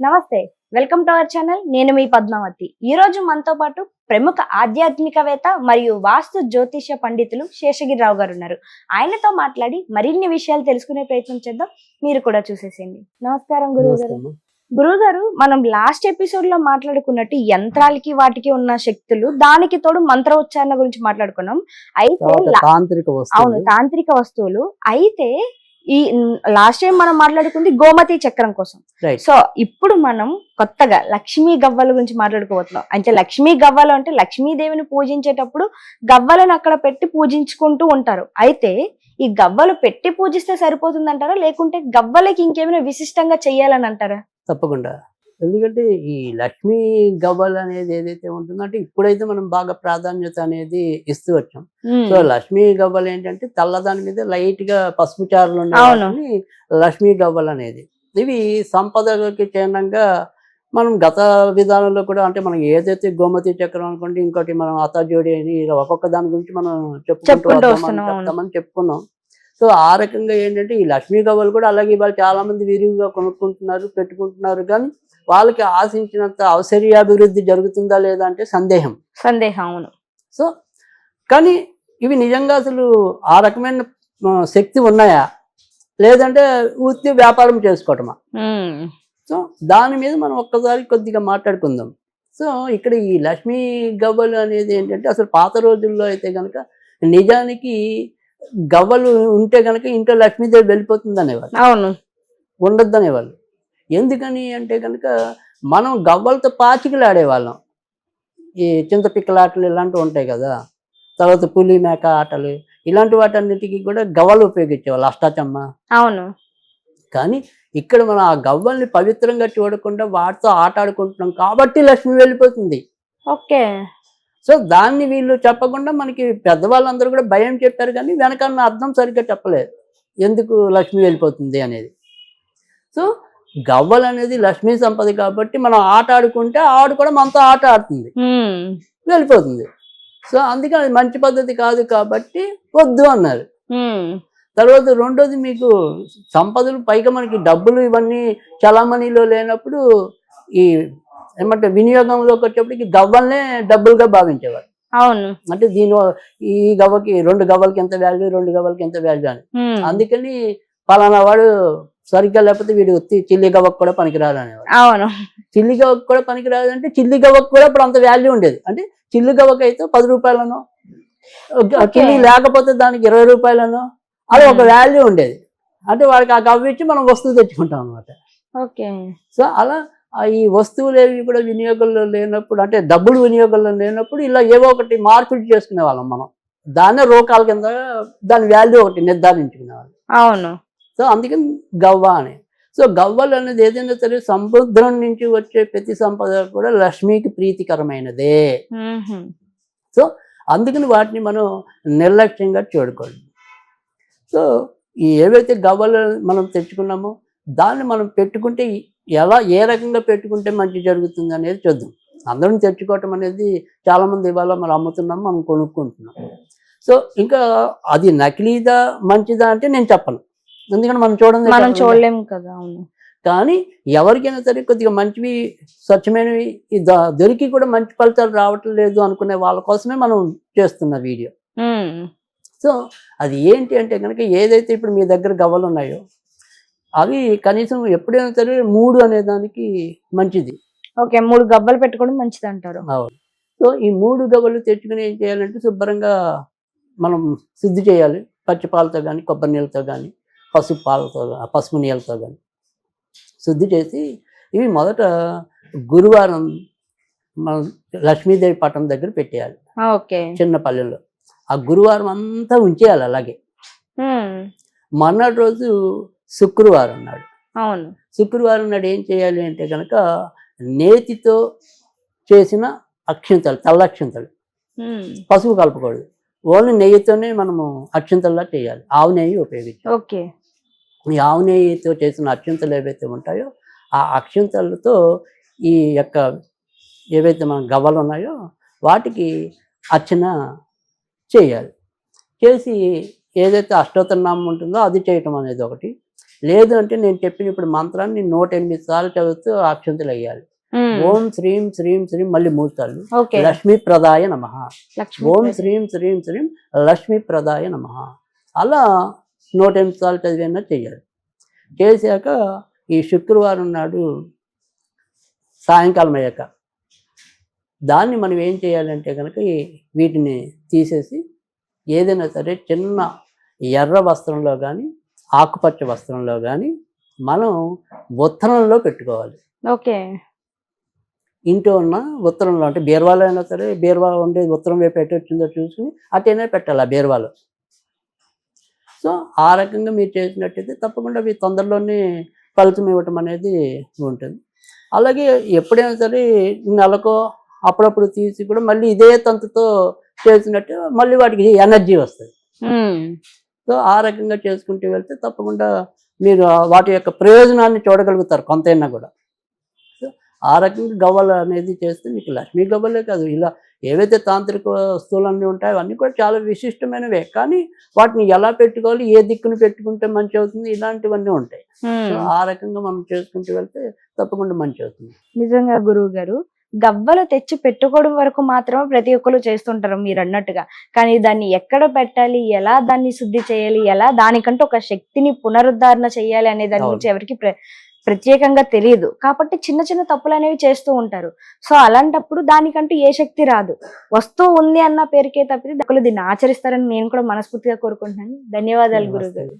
నమస్తే welcome to our channel. నేను మీ పద్మావతి. ఈ రోజు మనతో పాటు ప్రముఖ ఆధ్యాత్మికవేత్త మరియు వాస్తు జ్యోతిష పండితులు శేషగిరిరావు గారు ఉన్నారు. ఆయనతో మాట్లాడి మరిన్ని విషయాలు తెలుసుకునే ప్రయత్నం చేద్దాం. మీరు కూడా చూసేసేయండి. నమస్కారం గురువు గారు మనం లాస్ట్ ఎపిసోడ్లో మాట్లాడుకున్నట్టు యంత్రాలకి వాటికి ఉన్న శక్తులు దానికి తోడు మంత్ర ఉచ్చారణ గురించి మాట్లాడుకున్నాం. అయితే తాంత్రిక అవును తాంత్రిక వస్తువులు. అయితే ఈ లాస్ట్ టైం మనం మాట్లాడుకుంది గోమతి చక్రం కోసం. సో ఇప్పుడు మనం కొత్తగా లక్ష్మీ గవ్వల గురించి మాట్లాడుకోబోతున్నాం. అంటే లక్ష్మీ గవ్వలు అంటే లక్ష్మీదేవిని పూజించేటప్పుడు గవ్వలను అక్కడ పెట్టి పూజించుకుంటూ ఉంటారు. అయితే ఈ గవ్వలు పెట్టి పూజిస్తే సరిపోతుందంటారా? లేకుంటే గవ్వలకి ఇంకేమైనా విశిష్టంగా చెయ్యాలని అంటారా? తప్పకుండా. ఎందుకంటే ఈ లక్ష్మీ గవ్వలు అనేది ఏదైతే ఉంటుందో అంటే ఇప్పుడైతే మనం బాగా ప్రాధాన్యత అనేది ఇస్తూ వచ్చాం. సో లక్ష్మీ గవ్వలు ఏంటంటే తెల్లదాని మీద లైట్గా పసుపు చారులు. వాటిని లక్ష్మీ గవ్వలు అనేది. ఇవి సంపదకి చిహ్నంగా మనం గత విధానంలో కూడా అంటే మనం ఏదైతే గోమతి చక్రం అనుకోండి ఇంకోటి మనం అతజోడి అని ఒక్కొక్క దాని గురించి మనం చెప్పుకుంటూ. చెప్తామని చెప్పుకున్నాం. సో ఆ రకంగా ఏంటంటే ఈ లక్ష్మీ గవ్వలు కూడా అలాగే ఇవాళ చాలా మంది విరివిగా కొనుక్కుంటున్నారు పెట్టుకుంటున్నారు. కానీ వాళ్ళకి ఆశించినంత ఔశ్వర్యాభివృద్ధి జరుగుతుందా లేదా అంటే సందేహం. సందేహం అవును. సో కానీ ఇవి నిజంగా అసలు ఆ రకమైన శక్తి ఉన్నాయా? లేదంటే వృత్తి వ్యాపారం చేసుకోవటమా. సో దాని మీద మనం ఒక్కసారి కొద్దిగా మాట్లాడుకుందాం. సో ఇక్కడ ఈ లక్ష్మీ గవ్వలు అనేది ఏంటంటే అసలు పాత రోజుల్లో అయితే కనుక నిజానికి గవ్వలు ఉంటే కనుక ఇంట్లో లక్ష్మీదేవి వెళ్ళిపోతుంది అనేవాళ్ళు అవును. ఉండొద్దు అనేవాళ్ళు ఎందుకని అంటే కనుక మనం గవ్వలతో పాచికలు ఆడేవాళ్ళం ఈ చింతపిక్కల ఆటలు ఇలాంటివి ఉంటాయి కదా. తర్వాత పులి మేక ఆటలు ఇలాంటి వాటన్నిటికీ కూడా గవ్వలు ఉపయోగించేవాళ్ళు అష్టాచమ్మ. అవును. కానీ ఇక్కడ మనం ఆ గవ్వల్ని పవిత్రంగా చూడకుండా వాటితో ఆట ఆడుకుంటున్నాం కాబట్టి లక్ష్మి వెళ్ళిపోతుంది. ఓకే. సో దాన్ని వీళ్ళు చెప్పకుండా మనకి పెద్దవాళ్ళందరూ కూడా భయం చెప్పారు కానీ వెనకన్న అర్థం సరిగ్గా చెప్పలేదు. ఎందుకు లక్ష్మి వెళ్ళిపోతుంది అనేది. సో గవ్వలు అనేది లక్ష్మీ సంపద కాబట్టి మనం ఆట ఆడుకుంటే ఆడు కూడా మనతో ఆట ఆడుతుంది. వెళ్ళిపోతుంది. సో అందుకే అది మంచి పద్ధతి కాదు కాబట్టి వద్దు అన్నారు. తర్వాత రెండోది మీకు సంపదలు పైగా మనకి డబ్బులు ఇవన్నీ చలామణిలో లేనప్పుడు ఈ ఏమంటే వినియోగంలోకి వచ్చేప్పటికి గవ్వల్నే డబ్బులుగా భావించేవారు. అవును. అంటే దీని ఈ గవ్వకి రెండు గవ్వలకి ఎంత వాల్యూ రెండు గవ్వలకి ఎంత వాల్యూ అని. అందుకని పలానా వాడు సరిగ్గా లేకపోతే వీడు చిల్లి గవ్వకు కూడా పనికిరాదు అనేవాడు. అవును. చిల్లి గవ్వకు కూడా పనికిరాదు అంటే చిల్లి గవ్వకు కూడా ఇప్పుడు అంత వాల్యూ ఉండేది. అంటే చిల్లి గవ్వకి అయితే పది రూపాయలను. చిల్లి లేకపోతే దానికి ఇరవై రూపాయలను అది ఒక. వాల్యూ ఉండేది. అంటే వాడికి ఆ గవ్వ ఇచ్చి మనం వస్తువు తెచ్చుకుంటాం అనమాట ఓకే. సో అలా ఈ వస్తువులు ఏవి కూడా వినియోగంలో లేనప్పుడు అంటే డబ్బులు వినియోగంలో లేనప్పుడు ఇలా ఏవో ఒకటి మార్పిడి చేసుకునే వాళ్ళం మనం. దాన్నే రూకాల కింద దాని వాల్యూ ఒకటి నిర్ధారించుకునే వాళ్ళం అవును. సో అందుకని గవ్వ అని. సో గవ్వలు అనేది ఏదైనా సరే సముద్రం నుంచి వచ్చే ప్రతి సంపద కూడా లక్ష్మికి ప్రీతికరమైనదే. మ్మ్హ్మ్. అందుకని వాటిని మనం నిర్లక్ష్యంగా చూడకూడదు. సో ఏవైతే గవ్వలు మనం తెచ్చుకున్నామో దాన్ని మనం పెట్టుకుంటే ఎలా ఏ రకంగా పెట్టుకుంటే మంచి జరుగుతుంది అనేది చూద్దాం. అందరం తెచ్చుకోవటం అనేది చాలామంది ఇవాళ మనం అమ్ముతున్నాం మనం కొనుక్కుంటున్నాం. సో ఇంకా అది నకిలీదా మంచిదా అంటే నేను చెప్పను. ఎందుకంటే మనం చూడండి మనం చూడలేము కదా అవును. కానీ ఎవరికైనా సరే కొద్దిగా మంచివి స్వచ్ఛమైనవి దొరికి కూడా మంచి ఫలితాలు రావటం లేదు అనుకునే వాళ్ళ కోసమే మనం చేస్తున్న వీడియో. సో అది ఏంటి అంటే కనుక ఏదైతే ఇప్పుడు మీ దగ్గర గవ్వలు ఉన్నాయో అవి కనీసం ఎప్పుడైనా సరే మూడు అనే దానికి మంచిది. ఓకే మూడు గవ్వలు పెట్టుకోవడం మంచిది అంటారు సో ఈ మూడు గవ్వలు తెచ్చుకుని ఏం చేయాలంటే శుభ్రంగా మనం శుద్ధి చేయాలి. పచ్చి పాలతో కానీ కొబ్బరి నీళ్ళతో కానీ పసుపు పాలతో పసుపు నీళ్ళతో కానీ శుద్ధి చేసి ఇవి మొదట గురువారం మనం లక్ష్మీదేవి పట్టం దగ్గర పెట్టేయాలి. ఓకే. చిన్న పల్లెల్లో. ఆ గురువారం అంతా ఉంచేయాలి అలాగే. మ్మ్. మర్నాటి రోజు శుక్రవారం నాడు అవును. శుక్రవారం నాడు ఏం చేయాలి అంటే కనుక నేతితో చేసిన అక్షింతలు తెల్ల అక్షింతలు. మ్మ్. పసుపు కలపకూడదు. ఓన్లీ నెయ్యితోనే మనము అక్షింతల్లా చేయాలి. ఆవు నెయ్యి ఉపయోగించాలి. ఓకే. ఈ ఆవు నెయ్యితో చేసిన అక్షింతలు ఏవైతే ఉంటాయో ఆ అక్షింతలతో ఈ యొక్క ఏవైతే మన గవ్వలు ఉన్నాయో వాటికి అర్చన చేయాలి. చేసి ఏదైతే అష్టోత్తరనామం ఉంటుందో అది చేయటం అనేది ఒకటి. లేదు అంటే నేను చెప్పిన ఇప్పుడు మంత్రాన్ని నూట ఎనిమిది సార్లు చదువుతూ అక్షంతలు ఉమ్. ఓం శ్రీం శ్రీం శ్రీం మళ్ళీ మూడు సార్లు లక్ష్మీ ప్రదాయ నమ. ఓం శ్రీం శ్రీం శ్రీం లక్ష్మీ ప్రదాయ నమ. అలా నూట ఎనిమిది సార్లు చదివినా చేయాలి చేశాక ఈ శుక్రవారం నాడు సాయంకాలం అయ్యాక దాన్ని మనం ఏం చేయాలంటే కనుక వీటిని తీసేసి ఏదైనా సరే చిన్న ఎర్ర వస్త్రంలో కానీ ఆకుపచ్చ వస్త్రంలో కానీ మనం ఉత్తరంలో పెట్టుకోవాలి. ఓకే. ఇంట్లో ఉన్న ఉత్తరంలో అంటే బీర్వాలో అయినా సరే బీర్వా ఉండే ఉత్తరం వైపు ఎటు వచ్చిందో చూసుకుని అటైనా పెట్టాలి ఆ బీర్వాలో. సో ఆ రకంగా మీరు చేసినట్టయితే తప్పకుండా అవి తొందరలోనే ఫలితం ఇవ్వటం అనేది ఉంటుంది. అలాగే ఎప్పుడైనా సరే నెలకో అప్పుడప్పుడు తీసి కూడా మళ్ళీ ఇదే తంతుతో చేసినట్టు మళ్ళీ వాటికి ఎనర్జీ వస్తుంది. సో ఆ రకంగా చేసుకుంటూ వెళ్తే తప్పకుండా మీరు వాటి యొక్క ప్రయోజనాన్ని చూడగలుగుతారు కొంతైనా కూడా. సో ఆ రకంగా గవ్వలు అనేది చేస్తే మీకు లక్ష్మీ గవ్వలే కాదు ఇలా ఏవైతే తాంత్రిక వస్తువులన్నీ ఉంటాయో అవన్నీ కూడా చాలా విశిష్టమైనవే. కానీ వాటిని ఎలా పెట్టుకోవాలి ఏ దిక్కును పెట్టుకుంటే మంచి అవుతుంది ఇలాంటివన్నీ ఉంటాయి. ఆ రకంగా మనం చేసుకుంటూ వెళ్తే తప్పకుండా మంచి అవుతుంది. నిజంగా గురువు గారు గవ్వలు తెచ్చి పెట్టుకోవడం వరకు మాత్రమే ప్రతి ఒక్కరు చేస్తుంటారు మీరు అన్నట్టుగా కానీ దాన్ని ఎక్కడ పెట్టాలి ఎలా దాన్ని శుద్ధి చేయాలి ఎలా దానికంటే ఒక శక్తిని పునరుద్ధరణ చేయాలి అనే దాని. గురించి ఎవరికి ప్ర- ప్రత్యేకంగా తెలియదు. కాబట్టి చిన్న చిన్న తప్పులు అనేవి చేస్తూ ఉంటారు. సో అలాంటప్పుడు దానికంటూ ఏ శక్తి రాదు. వస్తువు ఉంది అన్న పేరుకే తప్పితే దీన్ని ఆచరిస్తారని నేను కూడా మనస్ఫూర్తిగా కోరుకుంటున్నాను. ధన్యవాదాలు గురువు గారు.